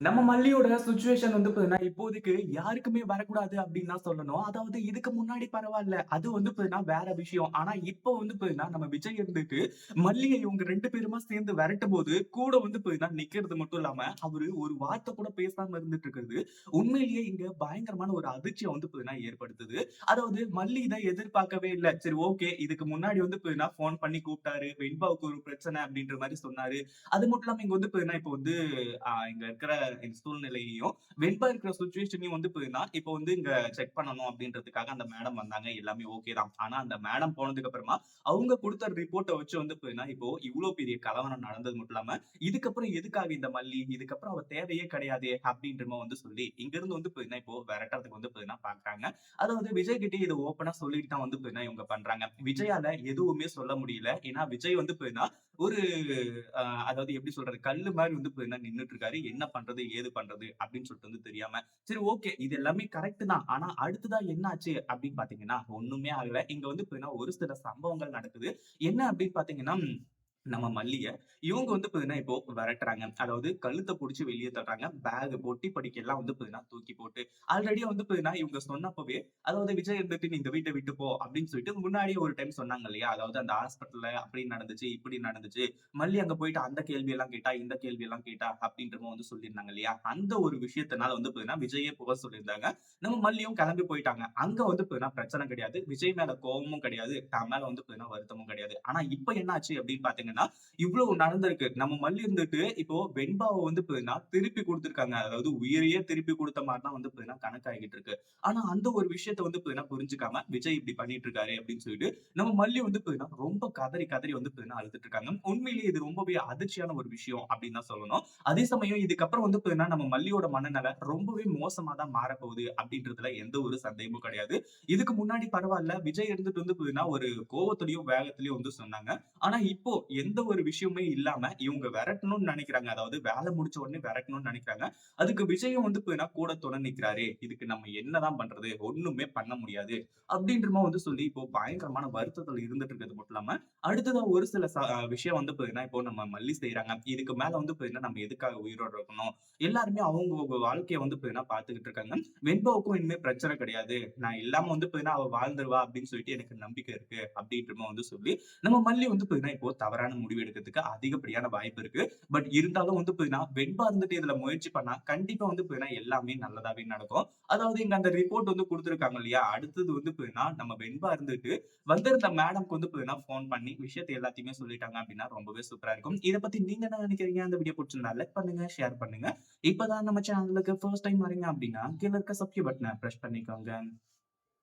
நம்ம மல்லியோட சுச்சுவேஷன் வந்து பாத்தீங்கன்னா, இப்போதைக்கு யாருக்குமே வரக்கூடாது அப்படின்னு தான் சொல்லணும். அதாவது இதுக்கு முன்னாடி பரவாயில்ல அது வந்து பாத்தீங்கன்னா வேற விஷயம். ஆனா இப்போ வந்து பார்த்தீங்கன்னா நம்ம விஜய் இருந்துட்டு மல்லியை இவங்க ரெண்டு பேருமா சேர்ந்து விரட்டும் போது கூட வந்து பாத்தீங்கன்னா நிக்கிறது மட்டும் இல்லாம, அவரு ஒரு வார்த்தை கூட பேசாம இருந்துட்டு இருக்கிறது, உண்மையிலேயே இங்க பயங்கரமான ஒரு அதிர்ச்சியை வந்து பாத்தீங்கன்னா ஏற்படுத்துது. அதாவது மல்லி இத எதிர்பார்க்கவே இல்ல. சரி ஓகே. இதுக்கு முன்னாடி வந்து பார்த்தீங்கன்னா ஃபோன் பண்ணி கூப்பிட்டாரு. வெண்பாவுக்கு ஒரு பிரச்சனை அப்படின்ற மாதிரி சொன்னாரு. அது மட்டும் இல்லாம இங்க வந்து பாத்தீங்கன்னா, இப்போ வந்து இங்க இருக்கிற இருக்கிற சூழ்நிலையையும், வெண்பா இருக்கிற சுச்சுவேஷனையும் வந்து பாத்தீங்கன்னா, இப்போ வந்து இங்க செக் பண்ணணும் அப்படின்றதுக்காக அந்த மேடம் வந்தாங்க. எல்லாமே ஓகே தான். ஆனா அந்த மேடம் போனதுக்கு அப்புறமா, அவங்க கொடுத்த ரிப்போர்ட்டை வச்சு வந்து போயிருந்தா இப்போ இவ்வளவு பெரிய கலவரம் நடந்தது மட்டும் இல்லாம, இதுக்கப்புறம் எதுக்காக இந்த மல்லி? இதுக்கப்புறம் அவ தேவையே கிடையாது அப்படின்ற வந்து சொல்லி, இங்க இருந்து வந்து போயிருந்தா இப்போ விரட்டுறதுக்கு வந்து போயிருந்தா பாக்குறாங்க. அதாவது விஜய் கிட்டே இது ஓப்பனா சொல்லிட்டு தான் வந்து போயிருந்தா இவங்க பண்றாங்க. விஜயால எதுவுமே சொல்ல முடியல. ஏன்னா விஜய் வந்து போயிருந்தா ஒரு அதாவது எப்படி சொல்றது? கல்லு மாதிரி வந்து பாத்தீங்கன்னா நின்னுட்டு இருக்காரு. என்ன பண்றது? ஏது பண்றது? அப்படின்னு சொல்லிட்டு வந்து தெரியாம. சரி ஓகே. இது எல்லாமே கரெக்ட் தான். ஆனா அடுத்ததா என்ன ஆச்சு அப்படின்னு பாத்தீங்கன்னா, ஒண்ணுமே ஆகல. இங்க வந்து பாத்தீங்கன்னா, ஒரு சில சம்பவங்கள் நடக்குது. என்ன அப்படின்னு பாத்தீங்கன்னா, நம்ம மல்லிய இவங்க வந்து பாத்தீங்கன்னா, இப்போ விரட்டுறாங்க. அதாவது கழுத்த புடிச்சு வெளியே தட்டுறாங்க பேக், பொட்டி படிக்கெல்லாம் வந்து பாத்தீங்கன்னா தூக்கி போட்டு. ஆல்ரெடியா வந்து பாத்தீங்கன்னா, இவங்க சொன்னப்பவே, அதாவது விஜய் இருந்துட்டு "நீ இந்த வீட்டை விட்டு போ" அப்படின்னு சொல்லிட்டு முன்னாடி ஒரு டைம் சொன்னாங்க இல்லையா? அதாவது அந்த ஹாஸ்பிட்டல்ல அப்படி நடந்துச்சு, இப்படி நடந்துச்சு. மல்லி அங்க போயிட்டு அந்த கேள்வி எல்லாம் கேட்டா, இந்த கேள்வி எல்லாம் கேட்டா அப்படின்ற வந்து சொல்லியிருந்தாங்க இல்லையா? அந்த ஒரு விஷயத்தினால வந்து பாத்தீங்கன்னா, விஜய்யே போக சொல்லியிருந்தாங்க. நம்ம மல்லியும் கிளம்பி போயிட்டாங்க. அங்க வந்து பாத்தீங்கன்னா பிரச்சனை கிடையாது. விஜய் மேல கோபமும் கிடையாது. தான் மேல வந்து பாத்தீங்கன்னா வருத்தமும் கிடையாது. ஆனா இப்ப என்ன ஆச்சு அப்படின்னு பாத்தீங்கன்னா, என்னன்னா இவ்வளவு நடந்திருக்கு. நம்ம மல்லி இருந்துட்டு இப்போ வெண்பாவை வந்து பாத்தீங்கன்னா, திருப்பி கொடுத்துருக்காங்க அதாவது உயிரையே திருப்பி கொடுத்த மாரி தான் வந்து பாத்தீங்கன்னா கணக்காகிட்டு இருக்கு. ஆனா அந்த ஒரு விஷயத்த வந்து பாத்தீங்கன்னா புரிஞ்சுக்காம, விஜய் இப்படி பண்ணிட்டு இருக்காரு அப்படின்னு சொல்லிட்டு, நம்ம மல்லி வந்து பாத்தீங்கன்னா, ரொம்ப கதறி கதறி வந்து பாத்தீங்கன்னா அழுதுட்டு இருக்காங்க. உண்மையிலேயே இது ரொம்பவே அதிர்ச்சியான ஒரு விஷயம் அப்படின்னு தான் சொல்லணும். அதே சமயம் இதுக்கப்புறம் வந்து பாத்தீங்கன்னா, நம்ம மல்லியோட மனநிலை ரொம்பவே மோசமா தான் மாறப்போகுது அப்படின்றதுல எந்த ஒரு சந்தேகமும் கிடையாது. இதுக்கு முன்னாடி பரவாயில்ல விஜய் இருந்துட்டு வந்து பாத்தீங்கன்னா, ஒரு கோவத்திலயும், வேகத்திலயும் வந்து சொன்னாங்க. ஆனா இப்போ எந்த ஒரு விஷயமுமே இல்லாம இவங்க விரட்டணும்னு நினைக்கிறாங்க அதாவது வேலை முடிச்ச உடனே விரட்டணும்னு நினைக்கிறாங்க அதுக்கு விஜயம் வந்து பாத்தீங்கன்னா கூட துணை நிக்கிறாரு இதுக்கு நம்ம என்னதான் பண்றது? ஒண்ணுமே பண்ண முடியாது. அப்படின்றமா வந்து சொல்லி இப்போ பயங்கரமான வருத்தத்துல இருந்துட்டு இருக்கிறது மட்டும் இல்லாம, அடுத்ததா ஒரு சில விஷயம் வந்து பாத்தீங்கன்னா, இப்போ நம்ம மல்லி செய்யறாங்க இதுக்கு மேல வந்து பாத்தீங்கன்னா, நம்ம எதுக்காக உயிரோட இருக்கணும்? எல்லாருமே அவங்க வாழ்க்கைய வந்து பாத்தீங்கன்னா பாத்துக்கிட்டு இருக்காங்க. வெண்பாவுக்கும் இனிமே பிரச்சனை கிடையாது. நான் இல்லாம வந்து பாத்தீங்கன்னா, அவ வாழ்ந்துருவா அப்படின்னு சொல்லிட்டு எனக்கு நம்பிக்கை இருக்கு. அப்படின்றமா வந்து சொல்லி, நம்ம மல்லி வந்து பாத்தீங்கன்னா, இப்போ தவறான முடிவு எடுக்கிறதுக்கு அதிகப்படியான வாய்ப்பு இருக்கு. பட் இருந்தாலும் வந்து வெண்பா இருந்துட்டு இதுல முயற்சி பண்ணா, கண்டிப்பா வந்து எல்லாமே நல்லதாவே நடக்கும். அதாவது இங்க அந்த ரிப்போர்ட் வந்து கொடுத்துருக்காங்க இல்லையா? அடுத்தது வந்து நம்ம வெண்பா இருந்துட்டு வந்திருந்த மேடம்க்கு வந்து பாத்தீங்கன்னா, ஃபோன் பண்ணி விஷயத்தை எல்லாத்தையுமே சொல்லிட்டாங்க அப்படின்னா ரொம்பவே சூப்பரா இருக்கும். இத பத்தி நீங்க என்ன நினைக்கிறீங்க அந்த வீடியோ பிடிச்சிருந்தா லைக் பண்ணுங்க, ஷேர் பண்ணுங்க. இப்பதான் நம்ம சேனலுக்கு ஃபர்ஸ்ட் டைம் வரீங்க அப்படின்னா, கீழே இருக்க சப்ஸ்கிரைப் பட்டனை ப்ரெஸ் பண்ணிக்கோங்க.